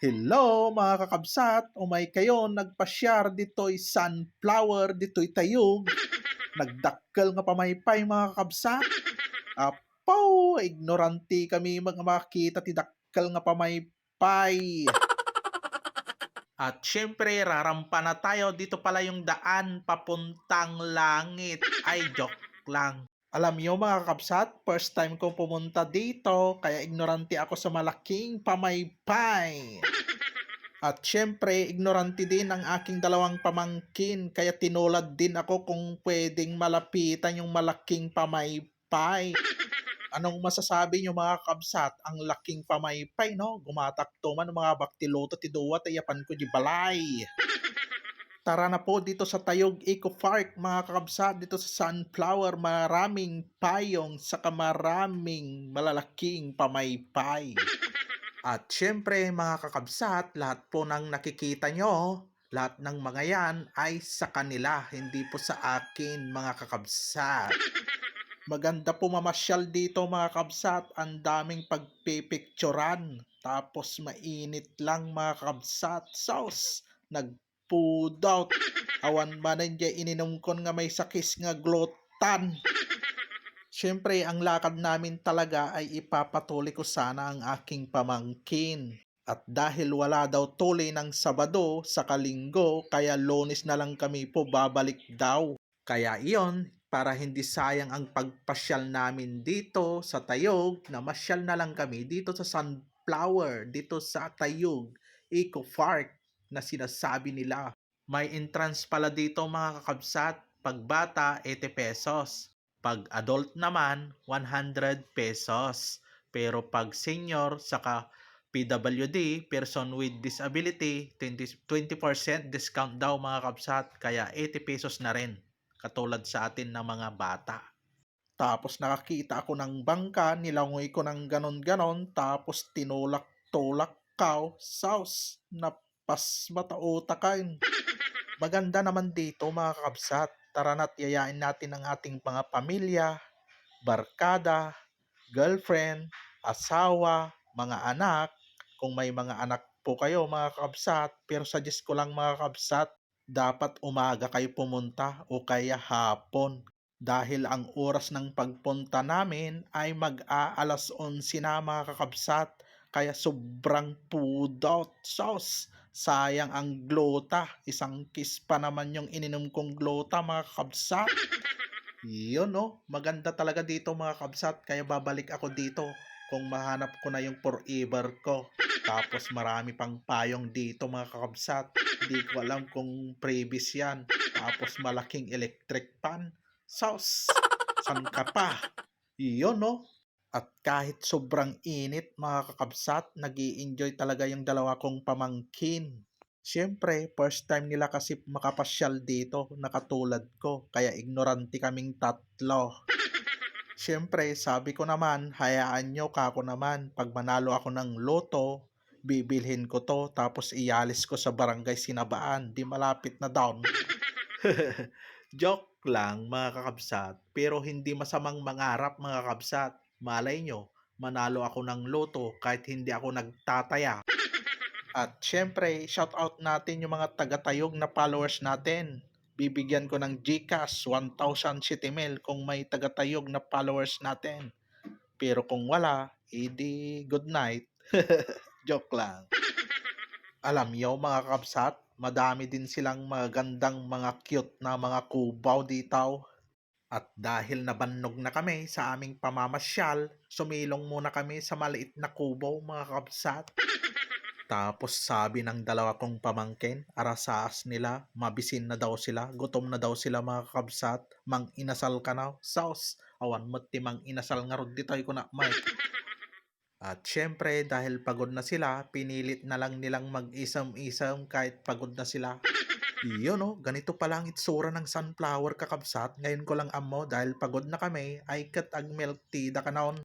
Hello mga kakabsat, umay kayo nagpasyar dito'y sunflower, dito'y tayog. Nagdakkel nga pamaypay mga kakabsat. Apaw, ignoranti kami mga makita ti dakkel nga pamaypay. At syempre, rarampa na tayo. Dito pala yung daan papuntang langit. Ay, joke lang. Alam niyo mga kakabsat, first time kong pumunta dito, kaya ignorante ako sa malaking pamaypay. At syempre, ignorante din ang aking dalawang pamangkin, kaya tinulad din ako kung pwedeng malapitan yung malaking pamaypay. Anong masasabi niyo mga kabsat? Ang laking pamaypay, no? Gumatakto man ang mga baktiloto ti duwa tayapan ko di balay. Tara na po dito sa Tayog Eco Park mga kakabsat dito sa Sunflower maraming payong saka maraming malalaking pamaypay. At syempre mga kakabsat, lahat po ng nakikita nyo, lahat ng mga yan ay sa kanila, hindi po sa akin mga kakabsat. Maganda po mamasyal dito mga kabsat, ang daming pagpipicturan. Tapos mainit lang mga kabsat. Sauce, nag-food out. Awan man nandiya ininom ko nga may sakis nga glutan. Siyempre, ang lakad namin talaga ay ipapatuloy ko sana ang aking pamangkin. At dahil wala daw tuloy ng Sabado sa Kalinggo, kaya lunes na lang kami po babalik daw. Kaya iyon, para hindi sayang ang pagpasyal namin dito sa Tayog, na masyal na lang kami dito sa Sunflower, dito sa Tayog, Eco Park na sinasabi nila. May entrance pala dito mga kakabsat, pag bata 80 pesos. Pag adult naman, 100 pesos. Pero pag senior, saka PWD, person with disability, 20, 20% discount daw mga kabsat, kaya 80 pesos na rin. Katulad sa atin na mga bata. Tapos nakakita ako ng bangka, nilangoy ko ng ganon-ganon, tapos tinulak-tulak kaw, sauce, napas matautakan. Maganda naman dito mga kabsat. Tara na't yayain natin ang ating mga pamilya, barkada, girlfriend, asawa, mga anak. Kung may mga anak po kayo mga kabsat, pero suggest ko lang mga kabsat, dapat umaga kayo pumunta o kaya hapon. Dahil ang oras ng pagpunta namin ay mag-aalas 11 na mga kakabsat. Kaya sobrang out sauce. Sayang ang glota. Isang kiss pa naman yung ininom kong glota mga kakabsat. Yun no, maganda talaga dito mga kabsat. Kaya babalik ako dito kung mahanap ko na yung forever ko. Tapos marami pang payong dito mga kakabsat. Hindi ko alam kung previous yan. Tapos malaking electric pan. Sauce! San ka pa? Yun no? At kahit sobrang init mga kakabsat, nag enjoy talaga yung dalawa kong pamangkin. Siyempre, first time nila kasi makapasyal dito, nakatulad ko, kaya ignorante kaming tatlo. Siyempre, sabi ko naman, hayaan nyo kako naman, pag manalo ako ng loto, bibilhin ko to, tapos iyalis ko sa barangay Sinabaan, di malapit na down. Joke lang mga kakabsat, pero hindi masamang mangarap mga kakabsat. Malay nyo, manalo ako ng loto kahit hindi ako nagtataya. At syempre, shout out natin yung mga taga-tayog na followers natin. Bibigyan ko ng GCash 1,000 CTML kung may taga-tayog na followers natin. Pero kung wala, edi good night. Joke lang. Alam nyo mga kapsat, madami din silang magandang mga cute na mga kubaw dito. At dahil nabannog na kami sa aming pamamasyal, sumilong muna kami sa maliit na kubaw mga kapsat. Tapos sabi ng dalawa kong pamangkin, arasaas nila, mabisin na daw sila, gutom na daw sila mga kabsat, mang inasal ka na, sauce, awan mo ti mang inasal nga rod dito ko na Mike. At syempre, dahil pagod na sila, pinilit na lang nilang mag-isam-isam kahit pagod na sila. Iyon no, ganito pala ang itsura ng sunflower kakabsat. Ngayon ko lang amo dahil pagod na kami ay kat ag milk tea da kanon.